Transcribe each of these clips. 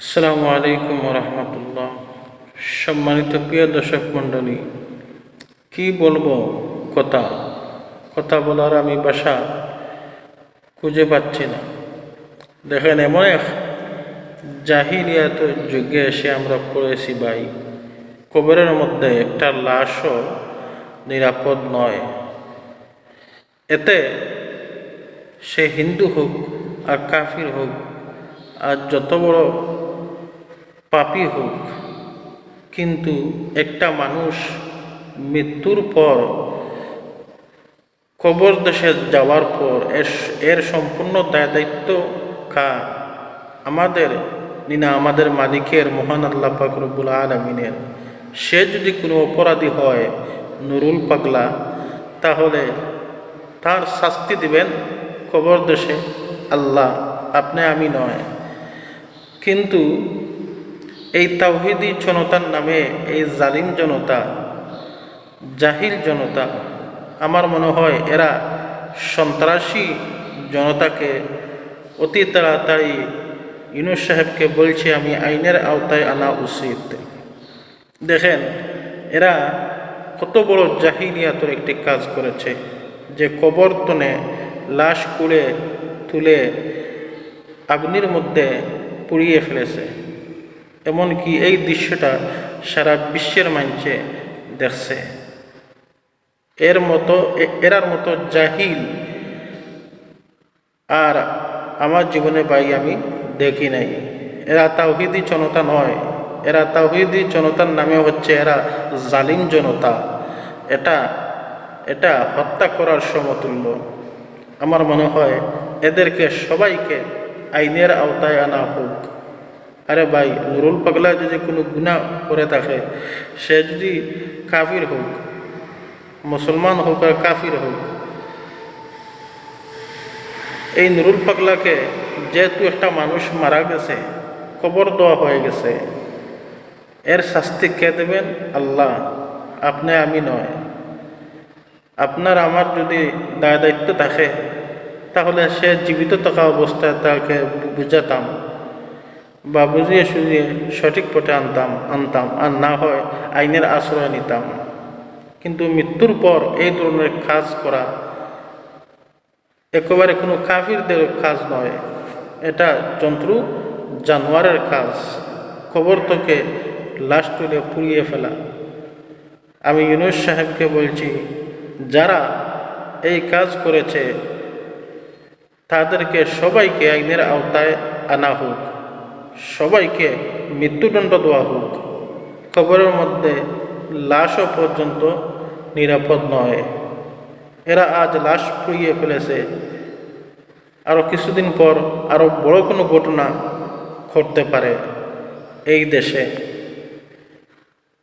আসসালামু আলাইকুম রহমতুল্লাহ সম্মানিত প্রিয় দর্শক মণ্ডলী, কি বলব কথা? কথা বলার আমি বাসা খুঁজে পাচ্ছি না। দেখেন, এমন এক জাহিলিয়াত যুগে এসে আমরা পড়েছি ভাই। কবরের মধ্যে একটা লাশও নিরাপদ নয়। এতে সে হিন্দু হোক আর কাফির হোক, আর যত বড় পাপী হোক, কিন্তু একটা মানুষ মৃত্যুর পর কবর দেশে যাওয়ার পর এর সম্পূর্ণ দায় দায়িত্ব কা আমাদের, নিনা আমাদের মালিকের, মহান আল্লাহ পাকরবুল আলমিনের। সে যদি কোনো অপরাধী হয়, নুরুল পাগলা, তাহলে তার শাস্তি দিবেন কবর দেশে আল্লাহ। আপনি আমি নয়। কিন্তু এই তাওহিদি জনতার নামে, এই জালিম জনতা, জাহিল জনতা, আমার মনে হয় এরা সন্ত্রাসী জনতাকে অতি তাড়াতাড়ি ইউনুস সাহেবকে বলছে, আমি আইনের আওতায় আনা উচিত। দেখেন, এরা কত বড় জাহিলিয়াতর একটি কাজ করেছে, যে কবরতনে লাশ কুড়ে তুলে আগুনের মধ্যে পুড়িয়ে ফেলেছে। এমনকি এই দৃশ্যটা সারা বিশ্বের মঞ্চে দেখছে। এর মতো, এরার মতো জাহিল আর আমার জীবনে ভাই আমি দেখি নাই। এরা তাওহিদি জনতা নয়। এরা তাওহিদি জনতার নামে হচ্ছে এরা জালিম জনতা। এটা এটা হত্যা করার সমতুল্য। আমার মনে হয় এদেরকে সবাইকে আইনের আওতায় আনা হোক। আরে ভাই নুরুল পাগলা যদি কোনো গুণা করে থাকে, সে যদি কাফির হোক, মুসলমান হোক আর কাফির হোক, এই নুরুল পাগলাকে যেহেতু একটা মানুষ মারা গেছে, কবর দেওয়া হয়ে গেছে, এর শাস্তি কে দেবেন? আল্লাহ, আপনি আমি নয়। আপনার আমার যদি দায় দায়িত্ব থাকে, তাহলে সে জীবিত থাকা অবস্থায় তাকে বুঝাতাম। বা বুঝিয়ে সুঝিয়ে সঠিক পথে আনতাম আনতাম, আর না হয় আইনের আশ্রয় নিতাম। কিন্তু মৃত্যুর পর এই ধরনের কাজ করা একেবারে কোনো কাফিরদের কাজ নয়। এটা জন্তু জানোয়ারের কাজ। খবর থেকে লাশ তুলে পুড়িয়ে ফেলা। আমি ইউনুস সাহেবকে বলছি, যারা এই কাজ করেছে, তাদেরকে সবাইকে আইনের আওতায় আনা হোক। সবাইকে মৃত্যুদণ্ড দেওয়া হোক। কবরের মধ্যে লাশও পর্যন্ত নিরাপদ নয়। এরা আজ লাশ পুড়িয়ে ফেলেছে। আরও কিছুদিন পর আরও বড় কোনো ঘটনা ঘটতে পারে এই দেশে।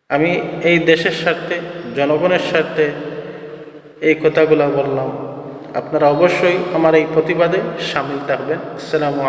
আমি এই দেশের স্বার্থে, জনগণের স্বার্থে এই কথাগুলো বললাম। আপনারা অবশ্যই আমার এই প্রতিবাদে সামিল থাকবেন। আসসালামু